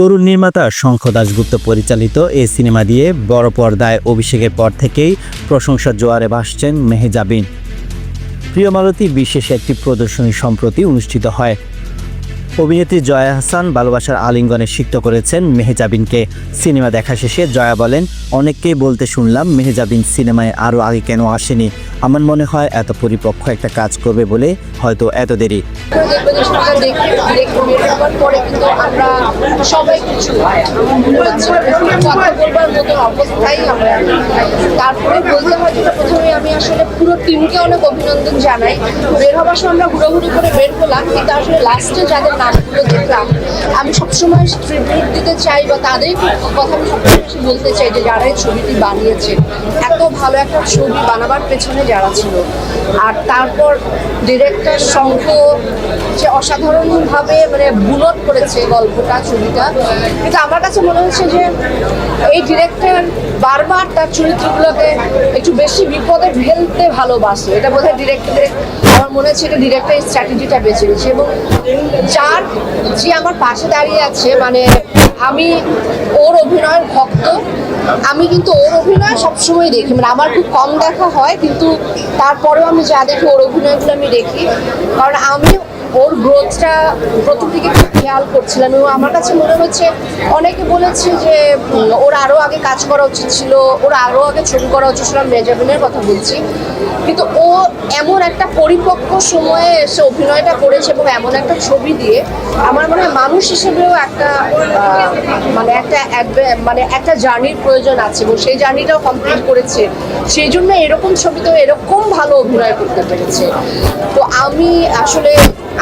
তরুণ নির্মাতা শঙ্খ দাশগুপ্ত পরিচালিত এই সিনেমা দিয়ে বড় পর্দায় অভিষেকের পর থেকেই প্রশংসার জোয়ারে ভাসছেন মেহেজাবিন। প্রিয় মালতী বিশেষ একটি প্রদর্শনী সম্প্রতি অনুষ্ঠিত হয়। অভিনেত্রী জয়া হাসান ভালোবাসার আলিঙ্গনে সিক্ত করেছেন মেহেজাবিনকে। সিনেমা দেখা শেষে জয়া বলেন, অনেককেই বলতে শুনলাম মেহেজাবিন সিনেমায় আরও আগে কেন আসেনি। আমার মনে হয় এত পরিপক্ক একটা কাজ করবে বলে হয়তো এত দেরি। তারপরে বলতে হয় প্রথমে আমি আসলে পুরো টিমকে অনেক অভিনন্দন জানাই। বের হুড়োহুড়ি করে বের কিন্তু আসলে লাস্টে যাদের দেখলাম, আমি সবসময় ট্রিবিউট দিতে চাই বা তাদের কথা আমি সবসময় বলতে চাই যে যারা এই ছবিটি বানিয়েছে, এত ভালো একটা ছবি বানাবার পেছনে যারা ছিল। আর তারপর ডিরেক্টর শঙ্খ সে অসাধারণভাবে মানে বুলট করেছে গল্পটা, ছবিটা, কিন্তু আমার কাছে মনে হচ্ছে যে এই ডিরেক্টর বারবার তার চরিত্রগুলোকে একটু বেশি বিপদে ফেলতে ভালোবাসে। এটা বোধ হয় ডিরেক্টরের আমার মনে হচ্ছে এটা ডিরেক্টর স্ট্র্যাটেজিটা বেছে নিয়েছে এবং যার যে আমার পাশে দাঁড়িয়ে আছে মানে আমি ওর অভিনয়ের ভক্ত আমি কিন্তু ওর অভিনয় সবসময় দেখি। মানে আমার খুব কম দেখা হয়, কিন্তু তারপরেও আমি যা দেখি ওর অভিনয়গুলো আমি দেখি। কারণ আমি ওর গ্রোথটা প্রথম দিকে খুব খেয়াল করছিলাম এবং আমার কাছে মনে হচ্ছে অনেকে বলেছে যে ওর আরও আগে কাজ করা উচিত ছিল, ওর আরও আগে ছবি করা উচিত ছিল, আমি মেজাবিনের কথা বলছি। কিন্তু ও এমন একটা পরিপক্ক সময়ে এসে অভিনয়টা করেছে এবং এমন একটা ছবি দিয়ে আমার মনে হয় মানুষ হিসেবেও একটা মানে একটা মানে একটা জার্নির প্রয়োজন আছে এবং সেই জার্নিটাও কমপ্লিট করেছে। সেই জন্য এরকম ছবিতেও এরকম ভালো অভিনয় করতে পেরেছে। তো আমি আসলে,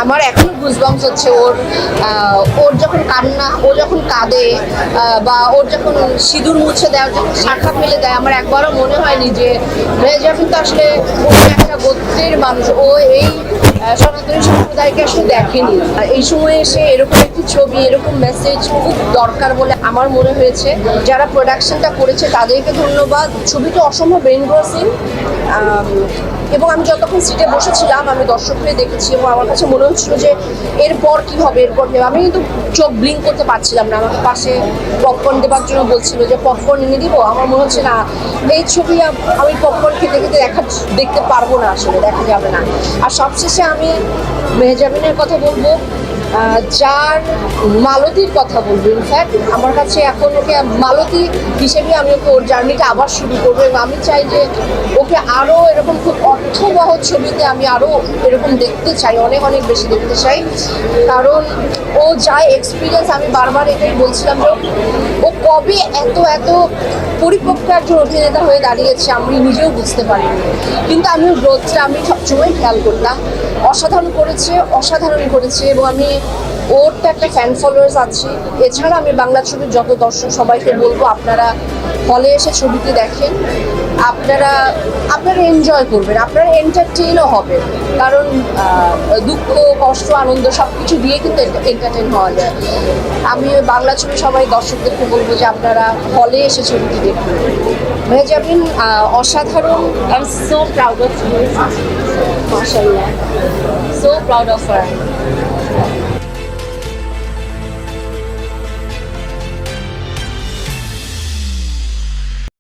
আমার এখনও গুজবাম্স হচ্ছে ওর ওর যখন কান্না, ও যখন কাঁদে বা ওর যখন সিঁদুর মুছে দেয় যখন শাখা ফেলে দেয়, আমার একবারও মনে হয়নি যে যখন তো আসলে একটা মানুষ। ও এই সনাতনী সম্প্রদায়কে এই সময় এসে এরকম একটি ছবি, এরকম মেসেজ খুব দরকার বলে আমার মনে হয়েছে। যারা প্রোডাকশনটা করেছে, তাদেরকে ধন্যবাদ। ছবিটা অসম্ভব এনগ্রসিং এবং আমি যতক্ষণ সিটে বসেছিলাম, আমি দর্শক হয়ে দেখেছি এবং আমার কাছে মনে হচ্ছিল যে এরপর কি হবে, এরপর কি আমি কিন্তু চোখ ব্লিঙ্ক করতে পারছিলাম না। আমাকে পাশে পপকর্ন দেবার জন্য বলছিল যে পপকর্ন এনে দিব? আমার মনে হচ্ছে, না, এই ছবি আমি পপকর্ন খেতে খেতে দেখা, দেখতে পারব না আসলে, দেখা যাবে না। আর সবশেষে আমি মেহজাবিনের কথা বলব যার মালতীর কথা বলব ইনফ্যাক্ট আমার কাছে এখন ওকে মালতী হিসেবে আমি ওকে ওর জার্নিটা আবার শুরু করব এবং আমি চাই যে ওকে আরও এরকম খুব অর্থবহ ছবিতে আমি আরও এরকম দেখতে চাই, অনেক অনেক বেশি দেখতে চাই। কারণ ও যা এক্সপিরিয়েন্স আমি বারবার এটাই বলছিলাম যে ও কবে এত এত পরিপক্ক একজন অভিনেতা হয়ে দাঁড়িয়েছে আমি নিজেও বুঝতে পারিনি। কিন্তু আমি গ্রোথটা আমি সবসময় খেয়াল করতাম। অসাধারণ করেছে অসাধারণ করেছে এবং আমি ওর তো একটা ফ্যান ফলোয়ার্স আছে। এছাড়া আমি বাংলা ছবির যত দর্শক সবাইকে বলব আপনারা হলে এসে ছবিটি দেখেন। আপনারা আপনারা এনজয় করবেন আপনারা এন্টারটেইনও হবেন। কারণ দুঃখ কষ্ট আনন্দ সব কিছু দিয়ে কিন্তু এন্টারটেইন হওয়া যায়। আমি বাংলা ছবি সবাই দর্শকদেরকে বলব যে আপনারা হলে এসে ছবিটি দেখুন। আহ, অসাধারণ। I am so proud of you মাশাআল্লাহ। So proud of her